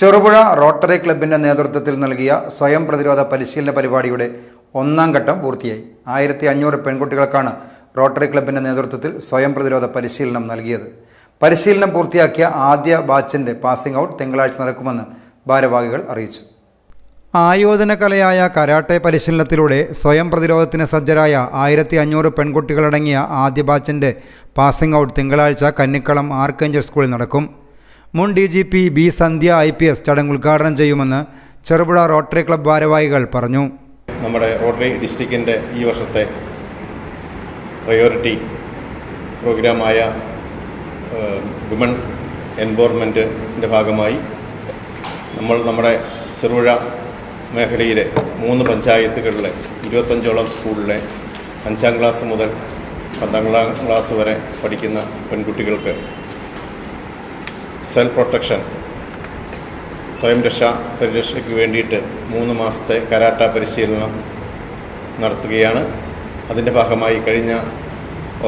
Cherupuzha rotary ക്ലബിന്റെ നേതൃത്വത്തിൽ നൽകിയ സ്വയം പ്രതിരോധ പരിശീലന പരിപാടിയുടെ ഒന്നാം ഘട്ടം പൂർത്തിയായി. ആയിരത്തി അഞ്ഞൂറ് പെൺകുട്ടികൾക്കാണ് റോട്ടറി ക്ലബിന്റെ നേതൃത്വത്തിൽ സ്വയം പ്രതിരോധ പരിശീലനം നൽകിയത്. പരിശീലനം പൂർത്തിയാക്കിയ ആദ്യ ബാച്ചിന്റെ പാസിംഗ് ഔട്ട് തിങ്കളാഴ്ച നടക്കുമെന്ന് ഭാരവാഹികൾ അറിയിച്ചു. ആയോധന കലയായ കരാട്ടെ പരിശീലനത്തിലൂടെ സ്വയം പ്രതിരോധത്തിന് സജ്ജരായ ആയിരത്തി അഞ്ഞൂറ് പെൺകുട്ടികളടങ്ങിയ ആദ്യ ബാച്ചിന്റെ പാസിംഗ് ഔട്ട് തിങ്കളാഴ്ച കന്നിക്കളം ആർക്കേഞ്ചൽ സ്കൂളിൽ നടക്കും. മുൻ D G P B Sandhya I P S ചടങ്ങ് ഉദ്ഘാടനം ചെയ്യുമെന്ന് ചെറുപുഴ റോട്ടറി ക്ലബ് ഭാരവാഹികൾ പറഞ്ഞു. നമ്മുടെ റോട്ടറി ഡിസ്ട്രിക്റ്റിന്റെ ഈ വർഷത്തെ പ്രയോറിറ്റി പ്രോഗ്രാമായ വിമൺ എൻവോർമെന്റിന്റെ ഭാഗമായി നമ്മൾ നമ്മുടെ ചെറുപുഴ മേഖലയിലെ മൂന്ന് പഞ്ചായത്തുകളിലെ ഇരുപത്തഞ്ചോളം സ്കൂളിലെ അഞ്ചാം ക്ലാസ് മുതൽ പന്ത്രണ്ടാം ക്ലാസ് വരെ പഠിക്കുന്ന പെൺകുട്ടികൾക്ക് സെൽഫ് പ്രൊട്ടക്ഷൻ. സ്വയം രക്ഷ പരിരക്ഷയ്ക്ക് വേണ്ടിയിട്ട് മൂന്ന് മാസത്തെ കരാട്ട പരിശീലനം നടത്തുകയാണ്. അതിന്റെ ഭാഗമായി കഴിഞ്ഞ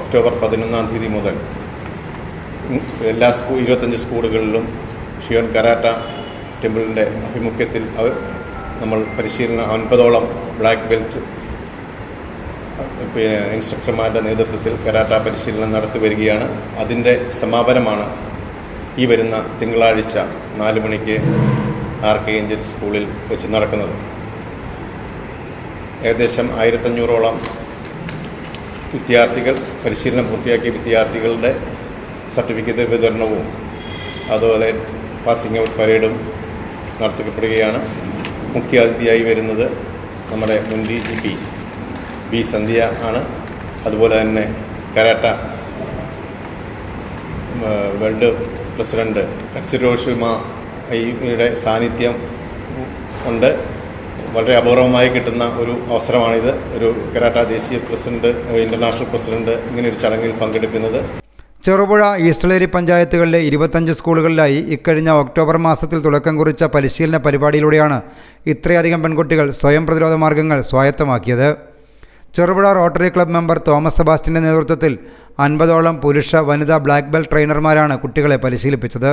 ഒക്ടോബർ പതിനൊന്നാം തീയതി മുതൽ എല്ലാ സ്കൂ ഇരുപത്തഞ്ച് സ്കൂളുകളിലും ഷിയോൺ കരാട്ട ടെമ്പിളിന്റെ ആഭിമുഖ്യത്തിൽ നമ്മൾ പരിശീലനം അൻപതോളം ബ്ലാക്ക് ബെൽറ്റ് പിന്നെ ഇൻസ്ട്രക്ടർമാരുടെ നേതൃത്വത്തിൽ കരാട്ട പരിശീലനം നടത്തി വരികയാണ്. അതിന്റെ സമാപനമാണ് ഈ വരുന്ന തിങ്കളാഴ്ച നാല് മണിക്ക് ആർ കെ ഏഞ്ചൽ സ്കൂളിൽ വെച്ച് നടക്കുന്നത്. ഏകദേശം ആയിരത്തഞ്ഞൂറോളം വിദ്യാർത്ഥികൾ പരിശീലനം പൂർത്തിയാക്കിയ വിദ്യാർത്ഥികളുടെ സർട്ടിഫിക്കറ്റ് വിതരണവും അതുപോലെ പാസിംഗ് ഔട്ട് പരേഡും നടത്തപ്പെടുകയാണ് മുഖ്യാതിഥിയായി വരുന്നത് നമ്മുടെ മുൻ D G P B Sandhya ആണ്. അതുപോലെ തന്നെ കരാട്ട വേൾഡ് പ്രസിഡന്റ് കട്സിരോഷിമ യുടെ സാന്നിധ്യം ഉണ്ട്. വളരെ അപൂർവമായി കിട്ടുന്ന ഒരു അവസരമാണിത്. ഒരു കരാട്ട ദേശീയ പ്രസിഡന്റ് ഇന്റർനാഷണൽ പ്രസിഡന്റ് ഇങ്ങനെ ഒരു ചടങ്ങിൽ പങ്കെടുക്കുന്നത്. ചെറുപുഴ ഈസ്റ്റലേരി പഞ്ചായത്തുകളിലെ ഇരുപത്തഞ്ച് സ്കൂളുകളിലായി ഇക്കഴിഞ്ഞ ഒക്ടോബർ മാസത്തിൽ തുടക്കം കുറിച്ച പരിശീലന പരിപാടിയിലൂടെയാണ് ഇത്രയധികം പെൺകുട്ടികൾ സ്വയം പ്രതിരോധ മാർഗങ്ങൾ സ്വായത്തമാക്കിയത്. Cherupuzha Rotary club member Thomas സെബാസ്റ്റിന്റെ നേതൃത്വത്തിൽ അൻപതോളം പുരുഷ വനിതാ ബ്ലാക്ക് ബെൽറ്റ് ട്രെയിനർമാരാണ് കുട്ടികളെ പരിശീലിപ്പിച്ചത്.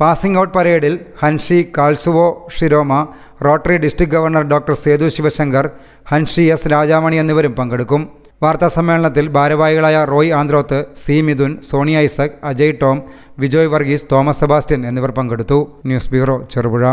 പാസിംഗ് ഔട്ട് പരേഡിൽ Hanshi Kazuo Shiroma Rotary district governor doctor Sethu Sivasankar Hanshi S Rajamani എന്നിവരും പങ്കെടുക്കും. വാർത്താ സമ്മേളനത്തിൽ ഭാരവാഹികളായ Roy Anthroth C Mithun Sony Isaac Ajay Tom Vijoy Varghese Thomas Sebastian എന്നിവർ പങ്കെടുത്തു. News bureau Cherupuzha.